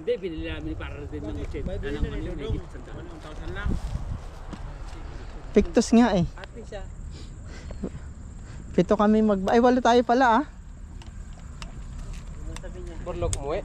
Hindi, binili namin para din ng shit. Anong ano yung may gift sa 1,000 lang. Pictus nga eh. Ate siya. Pito kami mag... Ay, walo tayo pala ah. Burlog mo eh.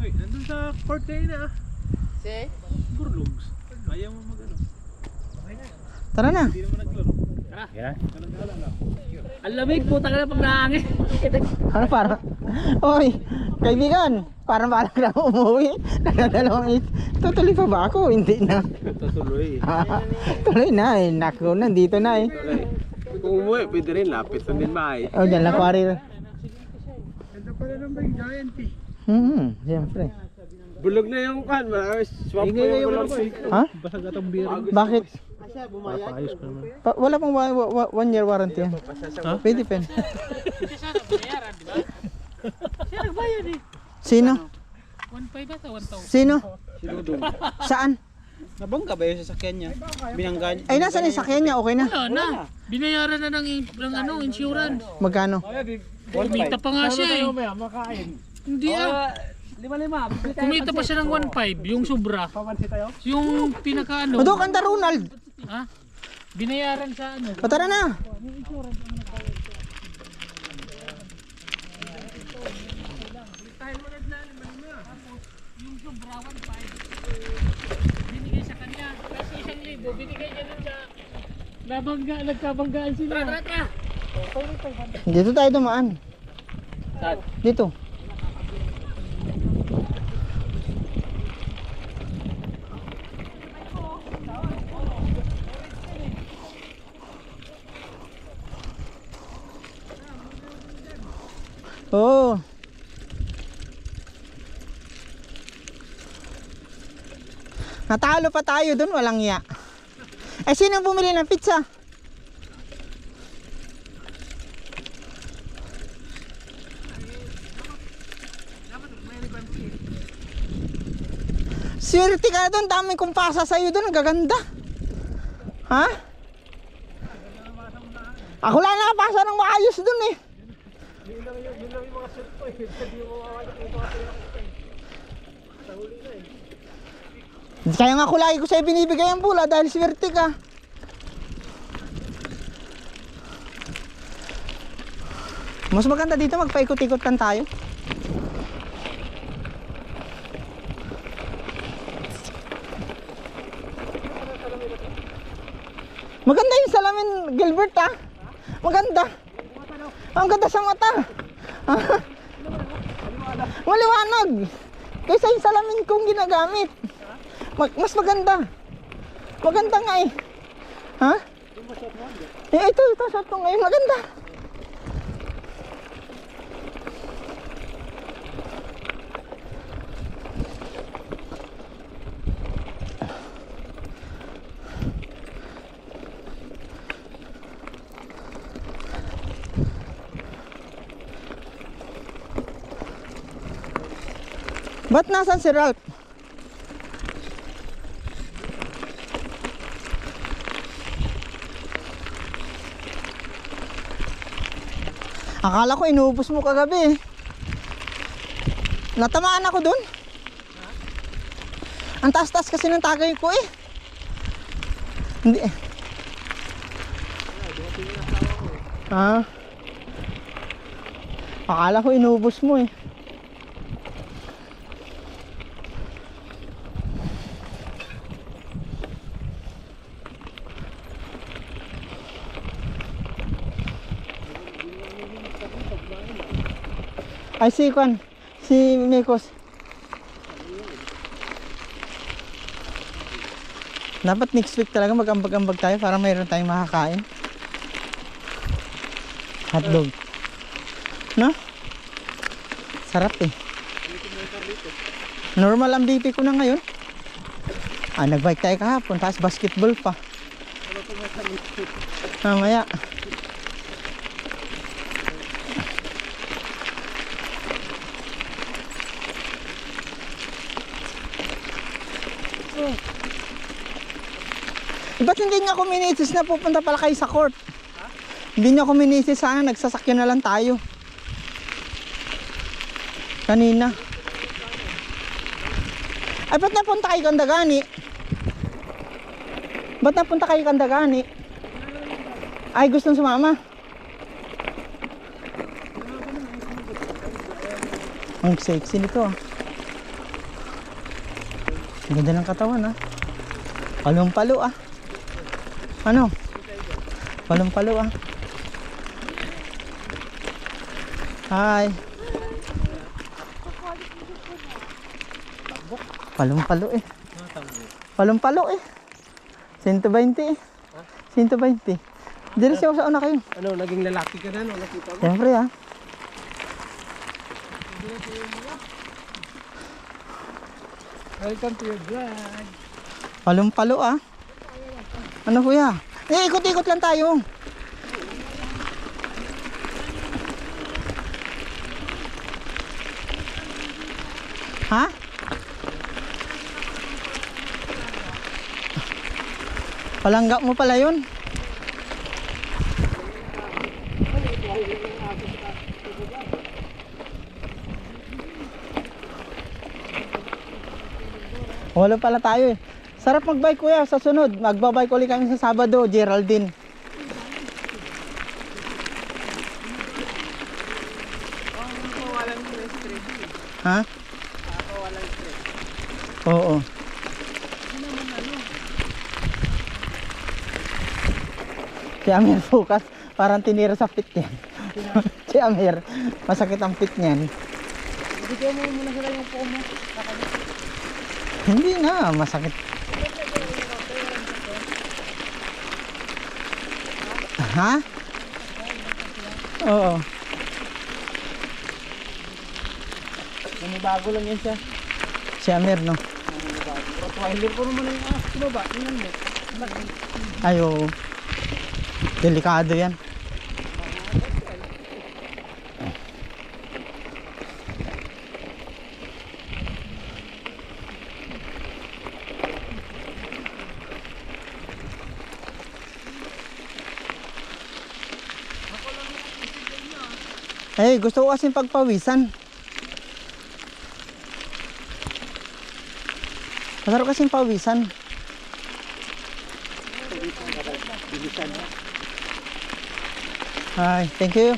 Uy, nandun sa court na. Si? Burlogs. Ayaw mo mag ano. Tara na. Hindi naman naglaro. Yeah. Ang lamig, puta ka na pag nahangin. Ano para? Oy, kaibigan. Parang parang na umuwi. Nagdadalawang is. Tutuloy pa ba ako? Hindi na. Tutuloy. Tuloy na eh. Naku, nandito na eh. Kung umuwi, pwede rin lapit lang din maay. Oh, dyan lang kwari. Ganda pala ng bike giant eh. Hmm, siyempre. Bulog na yung kan, swap ko yung bulog. Ha? Basag atong bearing. Bakit? Papaayos ko naman. Pa- wala pang wa- one year warranty yan. Ha? Pwede pen. Siya nagbayad eh. Sino? 1.5 ata, 1,000. Sino? Saan? Nabangga ba yung sasakyan niya? Binangga niya. Ay, nasa yung sakyan niya. Okay na. Wala na. Binayaran na ng, ng ano, insurance. Magkano? Kumita pa nga siya eh. makain. Hindi ah. Lima-lima. Kumita pa siya ng 1.5, yung sobra. Yung pinaka ano. Doon kanta Ronald. Ha? Binayaran sa ano. O, tara na. Yung sobra 1.5. Binigay sa kanya. Kasi isang libo, binigay niya dun sa nabangga, nagkabanggaan sila. Tara, tara, Dito tayo dumaan. Saan? Dito. Oh. Natalo pa tayo dun, walang ya. Eh, sino bumili ng pizza? Swerte ka doon, dami kong pasa sa'yo doon, gaganda. Ha? Ako lang nakapasa ng maayos doon eh. Kaya nga ako lagi ko sa'yo binibigay ang bula dahil swerte ka. Mas maganda dito magpaikot-ikot lang tayo. Maganda yung salamin, Gilbert ah. Maganda. Ang ganda sa mata. Maliwanag. Kaysa yung salamin kong ginagamit. Mag- mas maganda. Maganda nga eh. Ha? Eh, ito, ito, shot ko ngayon. Maganda. Ba't nasan si Ralph? Akala ko inuubos mo kagabi eh. Natamaan ako dun. Ang taas-taas kasi ng tagay ko eh. Hindi eh. Ah. Akala ko inubos mo eh. Ay si Kwan, si Mikos. Dapat next week talaga mag-ambag-ambag tayo para mayroon tayong makakain. Hotdog. No? Sarap eh. Normal ang BP ko na ngayon. Ah, nag-bike tayo kahapon, tapos basketball pa. Mamaya. Ba't hindi niya communities na pupunta pala kayo sa court? Hindi niya communities sana, nagsasakyan na lang tayo. Kanina. Ay, ba't napunta kayo Kandagani? Ba't napunta kayo Kandagani? Ay, gusto sumama? Ang sexy nito ah. Ganda ng katawan ah. Palong palo ah. Ano? Palong palo ah. Hi. Palong palo eh. Palong palo eh. 120 eh. 120. Dili siya sa una kayo. Ano, naging lalaki ka na, no? Nakita mo? Siyempre ah. Welcome to your vlog. Palong palo ah. Ano kuya? Eh, ikot-ikot lang tayo. Ha? Palangga mo pala yun? Wala pala tayo eh. Sarap magbike kuya sa sunod. Magbabike ulit kami sa Sabado, Geraldine. Ha? Oo. Si Amir focus, parang tinira sa pit yan. si Amir, masakit ang pit niyan. Bigyan mo muna sila yung po mo. Hindi na, masakit. Ha? Oo. Nanibago lang yan siya. Si Amir, no? Rottweiler ko naman yung ass ko ba? Ay, oo. Delikado yan. Eh, gusto ko kasing pagpawisan. Masarap kasing pawisan. Hi, thank you.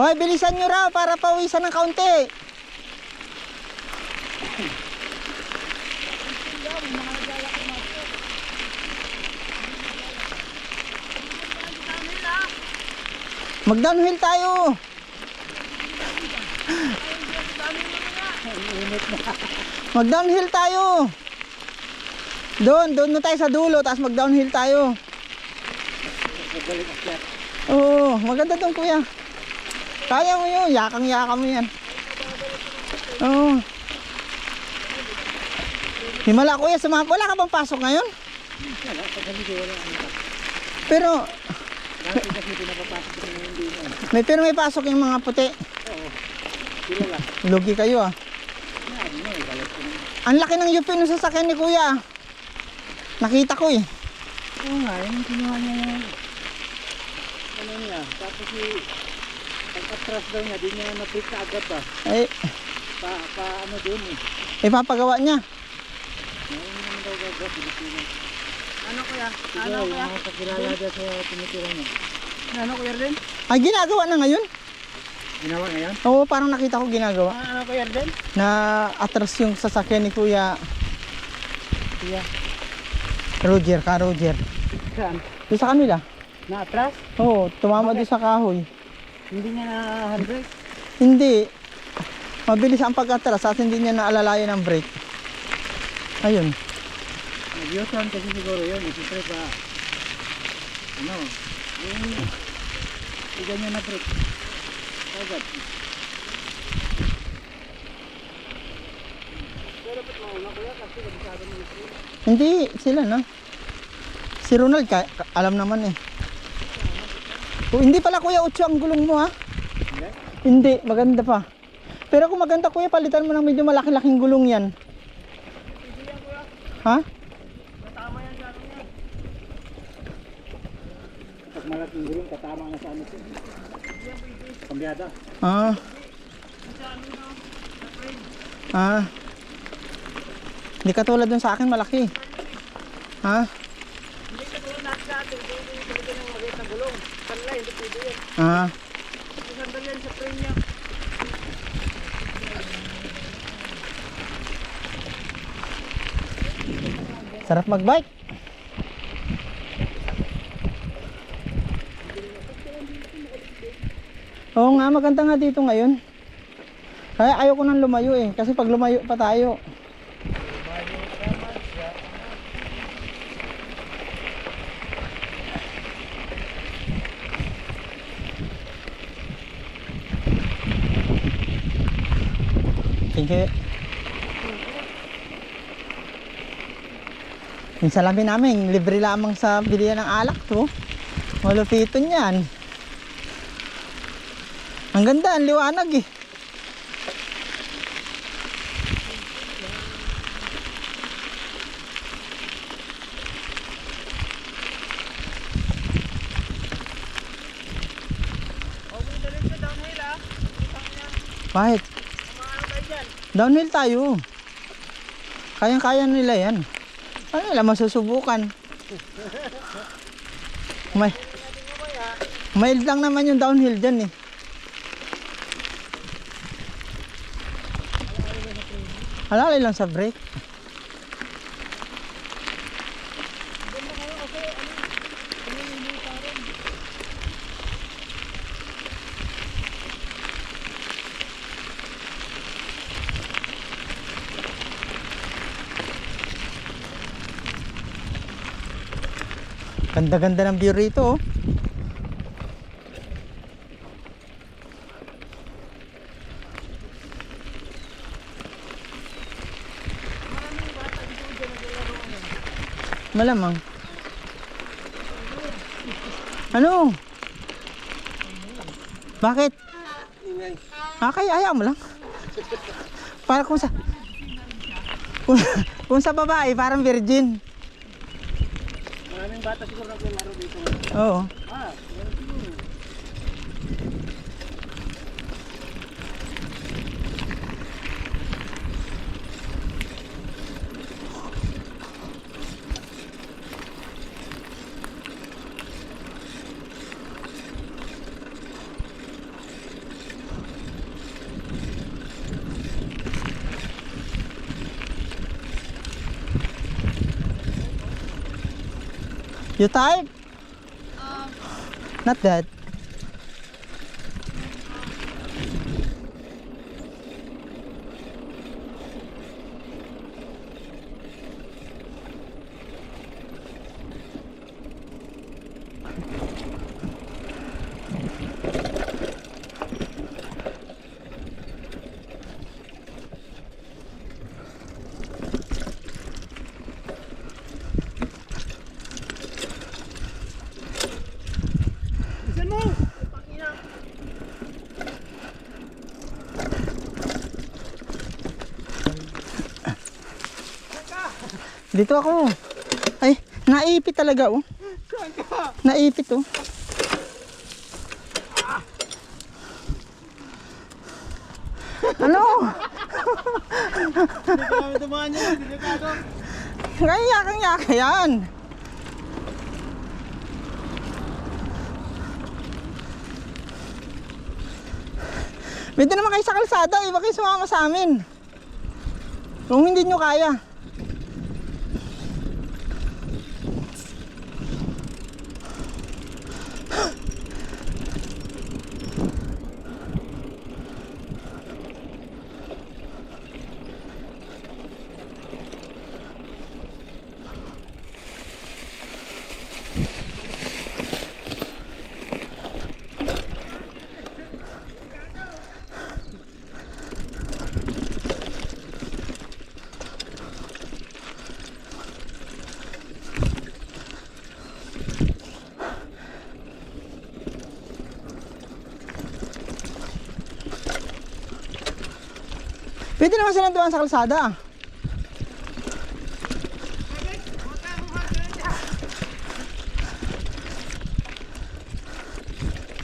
Hoy, bilisan nyo raw para pawisan ng kaunti. Mag-downhill tayo. Mag-downhill tayo. Doon, doon na tayo sa dulo, tapos mag-downhill tayo. Oo, maganda doon kuya. Kaya mo yun, yakang-yaka mo yan. Oo. Himala kuya, sumama. Wala ka bang pasok ngayon? Pero, may pero may pasok yung mga puti. Lugi kayo ah. Ang laki ng UP ng sasakyan ni kuya. Nakita ko eh. Oo nga, yung kinuha niya yung... Ano niya? Tapos yung... Pag-atras daw niya, di niya na-pick na agad ba? Eh, Pa, pa ano dun eh. ipapagawa niya. Ngayon naman daw gagawa, Pilipinas. Ano kuya? Ano kuya? Yung kakilala dyan sa tumitira niya. Ano kuya Erden? Ay, ginagawa na ngayon. Ginawa ngayon? Oo, parang nakita ko ginagawa. Ano kuya Erden? Na atras yung sasakyan ni kuya Kuya. Roger, ka Roger. Saan? Doon sa kanila. Na-atras? Oo, tumama doon sa kahoy. Hindi niya na-handbrake? Hindi. Mabilis ang pag-atras at hindi niya naalalayan ang brake. Ayun. Nag-U-turn kasi siguro yun. Siyempre pa... Ano? Yung... Hindi ganyan na brake. Agad. Hindi, sila na. Si Ronald, ka, ka- alam naman eh. Oh, hindi pala kuya, 8 ang gulong mo ha? Hindi, maganda pa. Pero kung maganda kuya, palitan mo ng medyo malaki-laking gulong yan. Ha? Pag malaking gulong, katama na sa ano siya. Kambyada. Ah. Ah. Hindi katulad dun sa akin malaki. Ha? Hindi ka tulad natin sa atin, hindi talaga ng maliit na gulong. Panlay, hindi pwede yun. Ah. Sandal yan sa frame niya. Sarap magbike. Oo nga, maganda nga dito ngayon. Kaya ayaw ko nang lumayo eh. Kasi pag lumayo pa tayo. Sige. Yung salamin namin, libre lamang sa bilihan ng alak to. Malupiton yan. Ang ganda, ang liwanag eh. Bakit? Downhill tayo. Kayang-kaya nila yan. Ano nila masusubukan? May Mild lang naman yung downhill dyan eh. Halalay lang sa brake. Ganda-ganda ng view rito oh. Malamang. Ano? Bakit? Ah, kaya ayaw mo lang. Para kung sa... Kung, kung sa babae, parang virgin. Maraming bata siguro naglalaro dito. Oo. Ah, You type? Not that. Dito ako. Ay, naipit talaga oh. Naipit oh. Ano? Dumaan niya, delikado. Kaya kang yaka yan. Pwede naman kayo sa kalsada, iba kayo sumama sa amin. Kung hindi nyo kaya. Pwede naman silang dumaan sa kalsada.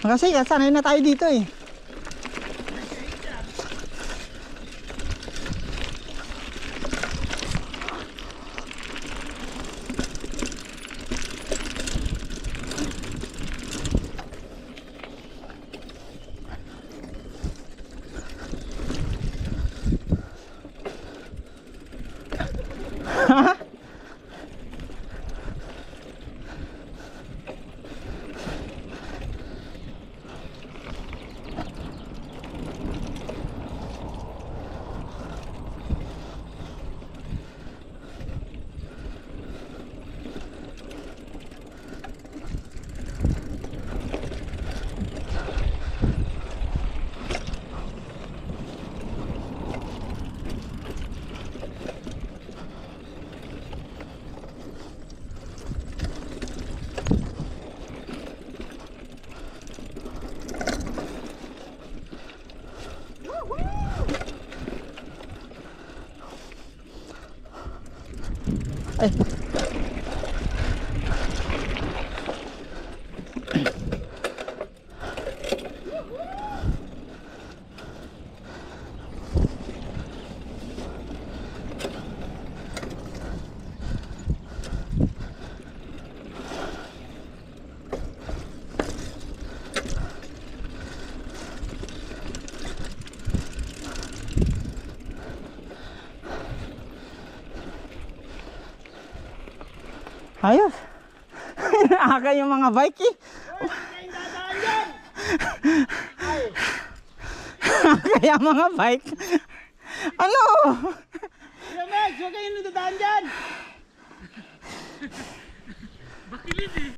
Kasi sanay na tayo dito eh. Huh? Ay. Ayos. Aga yung mga bike eh. Kaya mga bike. Ano? Huwag kayo nadadaan dyan! Bakilid eh.